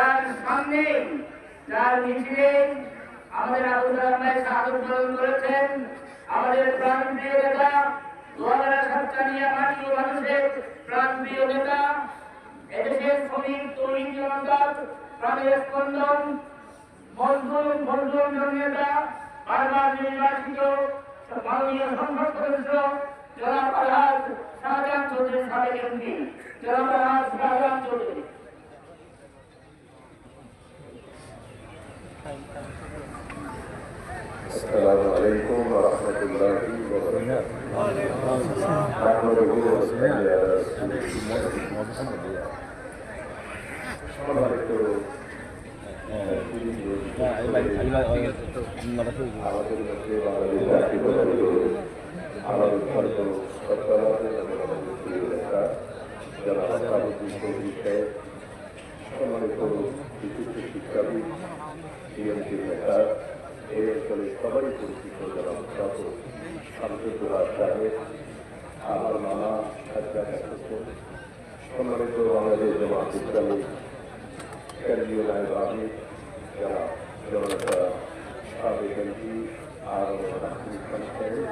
যার সামনে যার মিছিলে আমাদের আবুল রহমান সাহায্য উদ্বোধন করেছেন। আমাদের প্রাণপ্রিয় নেতা দোয়ারা মানুষের নেতা, এদেশের শ্রমিক, তরুণ জনতা প্রাণের স্পন্দন মজদুর মজদুর বারবার নির্বাচিত সংসদ সদস্য বিশিষ্ট শিক্ষাবিদ বিএনপির নেতা এই অঞ্চলে সবাই পরিচিত যারা উৎসাহ শামসুদ্দোল্লাহ সাহেব আমার মামা হাজরা হোসেন সম্মানিত বাংলাদেশ জামাত ইসলামী কেন্দ্রীয় নায়ক আমি যারা জনতা সাবেক এমপি আর রাহুল খান সাহেব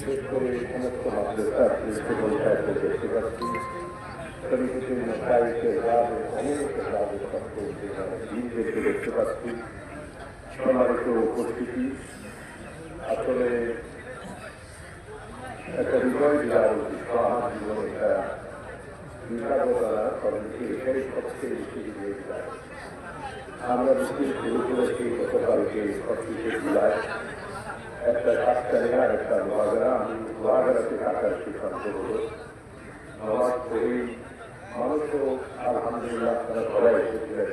বিশেষ করে সমস্ত সাহেবদের দেখতে পাচ্ছি শ্রমিকদের নেতাইকে রাজ অনেক ছাত্র দিনদেরকে দেখতে পাচ্ছি সম্মানিত উপস্থিতি আসলে একটা হৃদয় দেওয়া উচিত আমার জীবনে একটা বিশালতা কর্মকে এটাই সবচেয়ে বেশি দেওয়া আমরা বিশেষ শুরু গতকালকে পঁচিশে জুলাই একটা আর একটা লোহাগড়া আমি লোহাগড়াতে থাকার সিদ্ধান্ত হলো। আমার শরীর মানুষও আলহামদুলিল্লাহ তারা সবাই এসেছিলেন।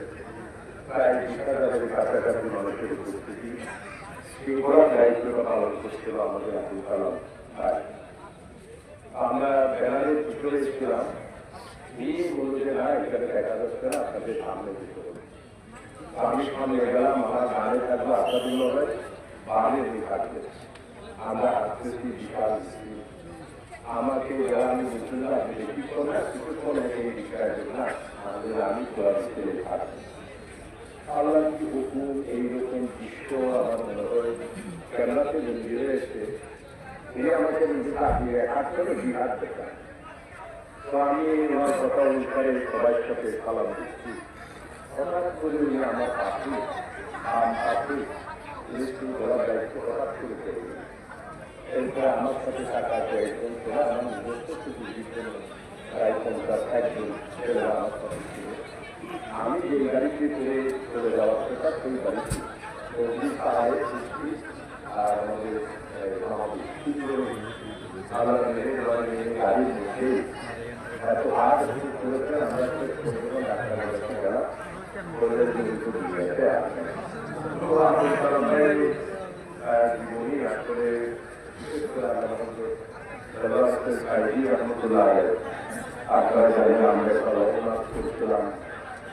প্রায় বিশ হাজারের কাছাকাছি মানুষের উপস্থিতি। শৃঙ্খলার দায়িত্বটা পালন করছিল আমাদের আবুল কালাম ভাই আমরা ব্যানারে পিছনে ছিলাম। এই বলল যে, না এখানে দেখা যাচ্ছে না, আপনাদের সামনে যেতে হবে। আমি সামনে গেলাম, আমার গানে থাকল আসাদুল্লাহ ভাই। বামে উনি থাকবে আমরা আসতেছি বিশাল আমাকে যারা আমি বলছিলাম আপনি কিছুক্ষণ না কিছুক্ষণ আগে এই বিষয়ে না, আমাদের আমি মিছিলে থাকব আল্লাহ কি হুকুম, এইরকম দৃশ্য আমার মনে হয় কেরালাতে মন্দিরে এসে তিনি আমাকে নিজে তাকিয়ে হাত করে বিহার দেখান। তো আমি ওনার কথা অনুসারে সবার সাথে সালাম দিচ্ছি। হঠাৎ করে উনি আমার পাশে আম পাশে ইলেকট্রিক করার দায়িত্ব হঠাৎ করে পেয়ে। এরপরে আমার সাথে থাকা কয়েকজন ছেলে, আমার নিজস্ব কিছু জীবন প্রায় পঞ্চাশ একজন ছেলেরা আমার আমরা যে একটু দুনিয়াতে আসেন তো আমি কারণে জীবনী আসলে বিশেষ করে আল্লাহ রহমতুল্লাহ সাইদি রহমতুল্লাহ আপনারা জানেন আমরা কল্পনা করছিলাম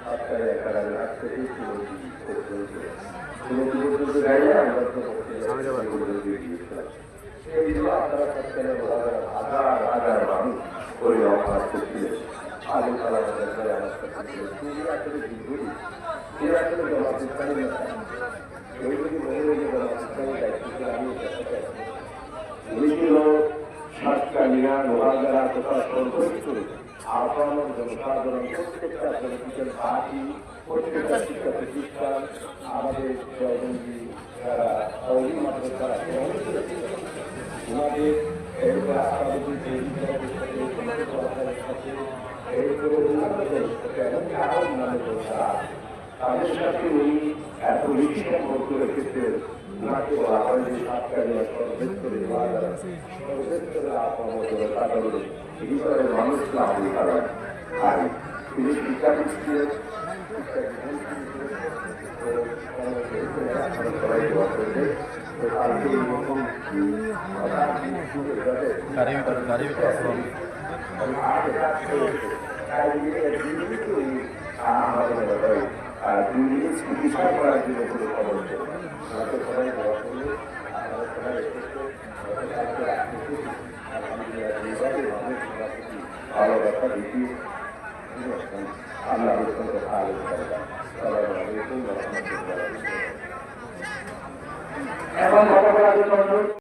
আপনার একাডেমি রাত থেকেই শুনেছি পর্যন্ত শুনেছি পর্যন্ত যাই না আমরা তো সেই জন্য আপনারা জমাতিস্তানি নেতা ওই যদি মনে হয় যে জমাতিস্তানি দায়িত্ব ছিল আমি এটা চাই উনি ছিল সাতকানিয়া লোহাগাড়া তথা সর্বোচ্চ আপামর জনসাধারণ প্রত্যেকটা পলিটিক্যাল পার্টি, প্রত্যেকটা শিক্ষা প্রতিষ্ঠান আমাদের জয়বন্দী যারা সৌদি মাদ্রাসা ওনাদের এরপরে আসাদুদ্দিন তৈরি সরকারের সাথে আপামর জনসাধারণ হৃদয়ের মানুষ না সবাই আসলাম দুই মিনিট চিকিৎসা করার জন্য কোনো খবর ছিল সবাই দোয়া করবে ভালো কথা দেখি আল্লাহ সালাম